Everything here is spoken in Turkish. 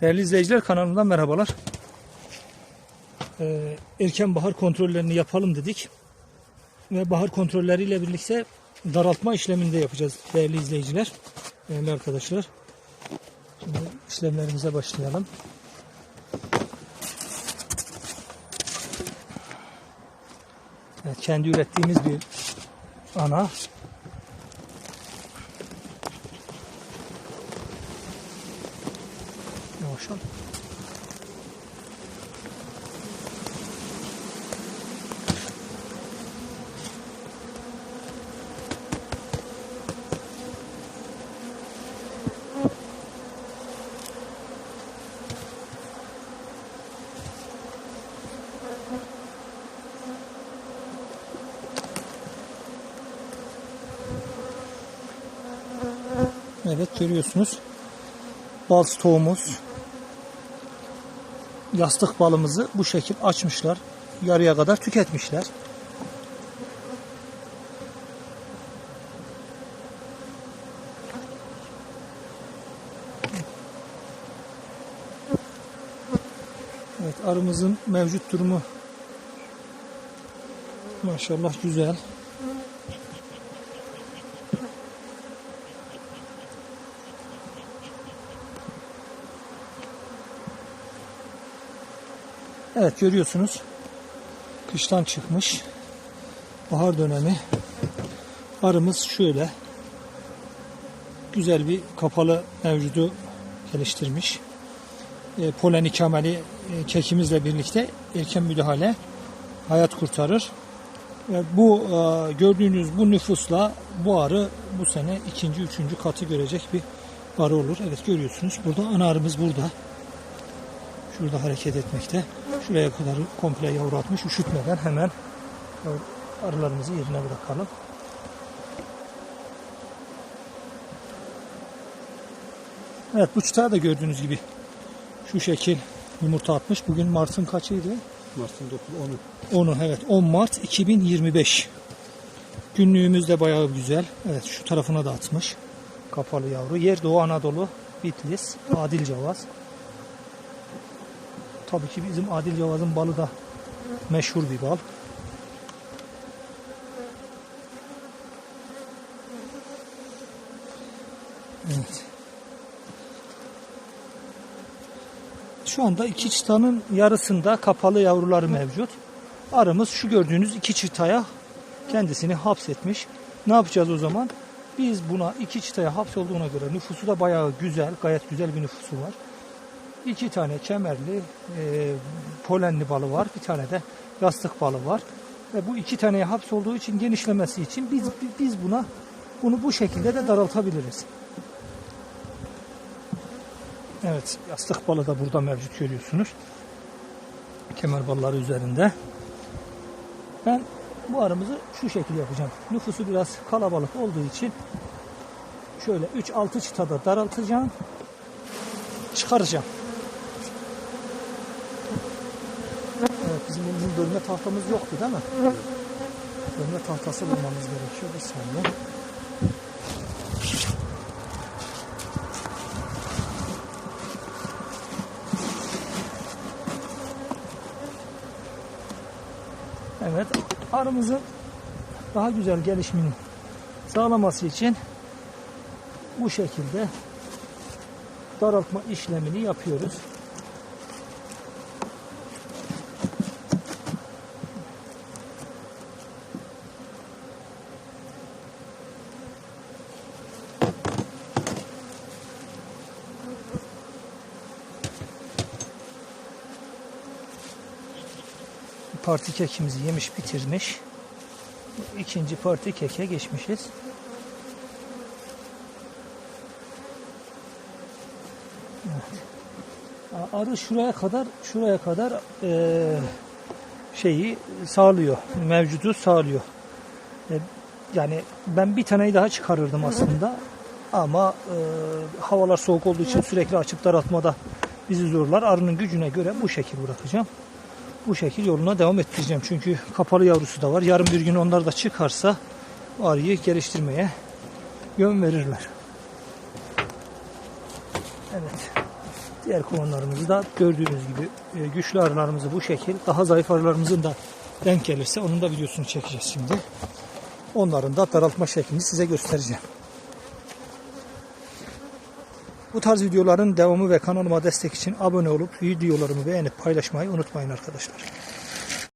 Değerli izleyiciler kanalımdan merhabalar. Ee, erken bahar kontrollerini yapalım dedik. Ve bahar kontrolleriyle birlikte daraltma işlemini de yapacağız değerli izleyiciler. Değerli arkadaşlar. Şimdi işlemlerimize başlayalım. Evet, kendi ürettiğimiz bir ana. Yavaş ol. Evet görüyorsunuz. Bal stoğumuz. Yastık balımızı bu şekil açmışlar. Yarıya kadar tüketmişler. Evet arımızın mevcut durumu maşallah güzel. Evet görüyorsunuz. Kıştan çıkmış. Bahar dönemi. Arımız şöyle. Güzel bir kapalı mevcudu geliştirmiş. E, polen ikameli e, kekimizle birlikte erken müdahale hayat kurtarır. Ve bu e, gördüğünüz bu nüfusla bu arı bu sene ikinci, üçüncü katı görecek bir arı olur. Evet görüyorsunuz. Burada ana arımız burada. Şurada hareket etmekte. Şuraya kadar komple yavru atmış. Üşütmeden hemen arılarımızı yerine bırakalım. Evet bu çıtağı da gördüğünüz gibi şu şekil yumurta atmış. Bugün Mart'ın kaçıydı? Mart'ın 9 10'u. Onu evet 10 Mart 2025. Günlüğümüz de bayağı güzel. Evet şu tarafına da atmış. Kapalı yavru. Yer Doğu Anadolu, Bitlis, Adil Cavaz. Tabii ki bizim Adil Cavaz'ın balı da meşhur bir bal. Evet. Şu anda iki çıtanın yarısında kapalı yavruları mevcut. Arımız şu gördüğünüz iki çıtaya kendisini hapsetmiş. Ne yapacağız o zaman? Biz buna iki çıtaya hapsolduğuna göre nüfusu da bayağı güzel, gayet güzel bir nüfusu var. İki tane kemerli, e, polenli balı var. Bir tane de yastık balı var. Ve bu iki taneye hapsolduğu için genişlemesi için biz biz buna bunu bu şekilde de daraltabiliriz. Evet, yastık balı da burada mevcut görüyorsunuz. Kemer balları üzerinde. Ben bu arımızı şu şekilde yapacağım. Nüfusu biraz kalabalık olduğu için şöyle 3-6 çıtada daraltacağım. Çıkaracağım. Evet, bizim uzun bölme tahtamız yoktu değil mi? Bölme tahtası bulmamız gerekiyor. Bir saniye. Evet, arımızın daha güzel gelişimini sağlaması için bu şekilde daraltma işlemini yapıyoruz. Parti kekimizi yemiş bitirmiş. İkinci parti keke geçmişiz. Evet. Arı şuraya kadar şuraya kadar eee, şeyi sağlıyor. Mevcudu sağlıyor. E, yani ben bir taneyi daha çıkarırdım aslında. Ama eee, havalar soğuk olduğu için sürekli açıp daraltmada bizi zorlar. Arının gücüne göre bu şekil bırakacağım bu şekil yoluna devam ettireceğim. Çünkü kapalı yavrusu da var. Yarın bir gün onlar da çıkarsa arıyı geliştirmeye yön verirler. Evet. Diğer kovanlarımızı da gördüğünüz gibi e, güçlü arılarımızı bu şekil. Daha zayıf arılarımızın da denk gelirse onun da videosunu çekeceğiz şimdi. Onların da daraltma şeklini size göstereceğim. Bu tarz videoların devamı ve kanalıma destek için abone olup videolarımı beğenip paylaşmayı unutmayın arkadaşlar.